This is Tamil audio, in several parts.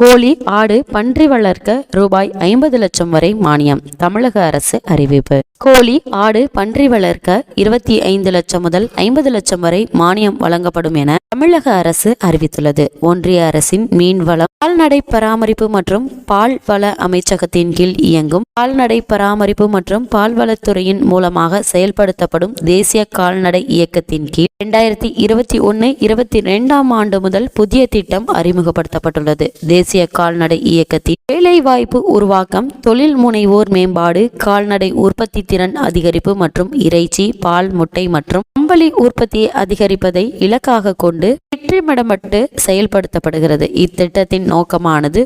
கோழி ஆடு பன்றி வளர்க்க ரூபாய் ஐம்பது லட்சம் வரை மானியம் தமிழக அரசு அறிவிப்பு. கோழி ஆடு பன்றி வளர்க்க இருபத்தி ஐந்து லட்சம் முதல் ஐம்பது லட்சம் வரை மானியம் வழங்கப்படும் என தமிழக அரசு அறிவித்துள்ளது. ஒன்றிய அரசின் மீன்வளம் கால்நடை பராமரிப்பு மற்றும் பால் வள அமைச்சகத்தின் கீழ் இயங்கும் கால்நடை பராமரிப்பு மற்றும் பால்வளத்துறையின் மூலமாக செயல்படுத்தப்படும் தேசிய கால்நடை இயக்கத்தின் கீழ் இரண்டாயிரத்தி இருபத்தி ஒன்று இருபத்தி ரெண்டாம் ஆண்டு முதல் புதிய திட்டம் அறிமுகப்படுத்தப்பட்டுள்ளது. தேசிய கால்நடை இயக்கத்தின் வேலைவாய்ப்பு உருவாக்கம் தொழில் முனைவோர் மேம்பாடு கால்நடை உற்பத்தி திறன் அதிகரிப்பு மற்றும் இறைச்சி பால் முட்டை மற்றும் கம்பளி உற்பத்தியை அதிகரிப்பதை இலக்காக கொண்டு திட்டமிடப்பட்டு செயல்படுத்தப்படுகிறது. இத்திட்டத்தின் நோக்கமானது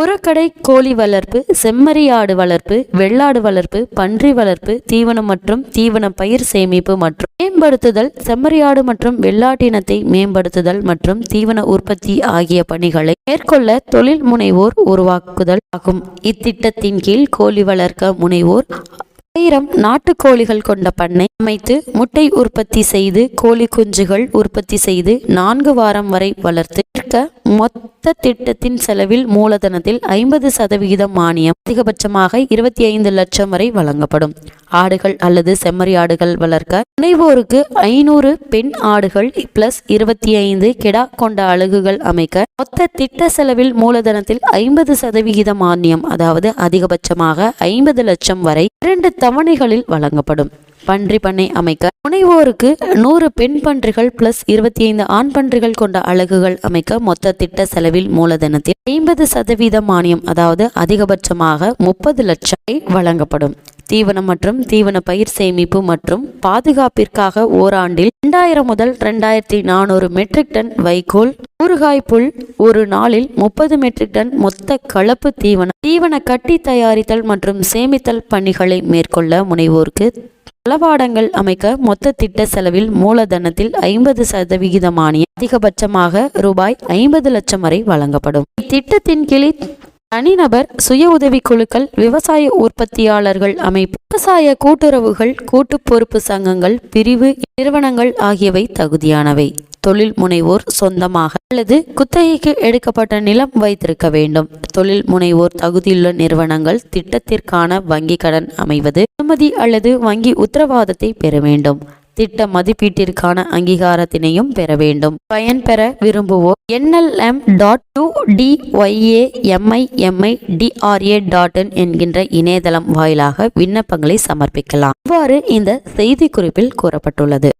புறக்கடை கோழி வளர்ப்பு செம்மறியாடு வளர்ப்பு வெள்ளாடு வளர்ப்பு பன்றி வளர்ப்பு தீவனம் மற்றும் தீவன பயிர் சேமிப்பு மற்றும் மேம்படுத்துதல் செம்மறியாடு மற்றும் வெள்ளாட்டினத்தை மேம்படுத்துதல் மற்றும் தீவன உற்பத்தி ஆகிய பணிகளை மேற்கொள்ள தொழில் முனைவோர் உருவாக்குதல் ஆகும். இத்திட்டத்தின் கீழ் கோழி வளர்க்க முனைவோர் ஆயிரம் நாட்டுக்கோழிகள் கொண்ட பண்ணை அமைத்து முட்டை உற்பத்தி செய்து கோழி குஞ்சுகள் உற்பத்தி செய்து நான்கு வாரம் வரை வளர்த்து விற்க மொத்த திட்டத்தின் செலவில் மூலதனத்தில் ஐம்பது சதவிகிதம் மானியம் அதிகபட்சமாக இருபத்தி ஐந்து லட்சம் வரை வழங்கப்படும். ஆடுகள் அல்லது செம்மறி ஆடுகள் வளர்க்க முனைவோருக்கு ஐநூறு பெண் ஆடுகள் பிளஸ் இருபத்தி ஐந்து கெடா கொண்ட அழகுகள் அமைக்க மொத்த திட்ட செலவில் மூலதனத்தில் ஐம்பது சதவிகித மானியம் அதாவது அதிகபட்சமாக ஐம்பது லட்சம் வரை இரண்டு தவணைகளில் வழங்கப்படும். பன்றி பண்ணை அமைக்க முனைவோருக்கு நூறு பெண் பன்றிகள் பிளஸ் இருபத்தி ஐந்து ஆண் பன்றிகள் கொண்ட அலகுகள் அமைக்க மொத்த திட்ட செலவில் மூலதனத்தில் ஐம்பது சதவீத மானியம் அதாவது அதிகபட்சமாக முப்பது லட்சம் வழங்கப்படும். தீவனம் மற்றும் தீவன பயிர் சேமிப்பு மற்றும் பாதுகாப்பிற்காக ஓராண்டில் இரண்டாயிரம் முதல் இரண்டாயிரத்தி நானூறு மெட்ரிக் டன் வைக்கோல் ஊறுகாய் புல் ஒரு நாளில் முப்பது மெட்ரிக் டன் மொத்த கலப்பு தீவனம் தீவன கட்டி தயாரித்தல் மற்றும் சேமித்தல் பணிகளை மேற்கொள்ள முனைவோருக்கு தளவாடங்கள் அமைக்க மொத்த திட்ட செலவில் மூலதனத்தில் ஐம்பது சதவிகித மானியம் அதிகபட்சமாக ரூபாய் ஐம்பது லட்சம் வரை வழங்கப்படும். இத்திட்டத்தின் கீழ் தனிநபர் சுய உதவி குழுக்கள் விவசாய உற்பத்தியாளர்கள் அமைப்பு விவசாய கூட்டுறவுகள் கூட்டு பொறுப்பு சங்கங்கள் பிரிவு நிறுவனங்கள் ஆகியவை தகுதியானவை. தொழில் முனைவோர் சொந்தமாக அல்லது குத்தகைக்கு எடுக்கப்பட்ட நிலம் வைத்திருக்க வேண்டும். தொழில் முனைவோர் தகுதியுள்ள நிறுவனங்கள் திட்டத்திற்கான வங்கி கடன் அமைவது அனுமதி அல்லது வங்கி உத்தரவாதத்தை பெற வேண்டும். திட்ட மதிப்பீட்டிற்கான அங்கீகாரத்தினையும் பெற வேண்டும். பயன் பெற விரும்புவோர் என்எல்எம் டாட் டூ டிஒய்ஏஎம்ஐஎம்ஐ டிஆர்ஏ டாட் இன் என்கின்ற இணையதளம் வாயிலாக விண்ணப்பங்களை சமர்ப்பிக்கலாம். இவ்வாறு இந்த செய்திக்குறிப்பில் கூறப்பட்டுள்ளது.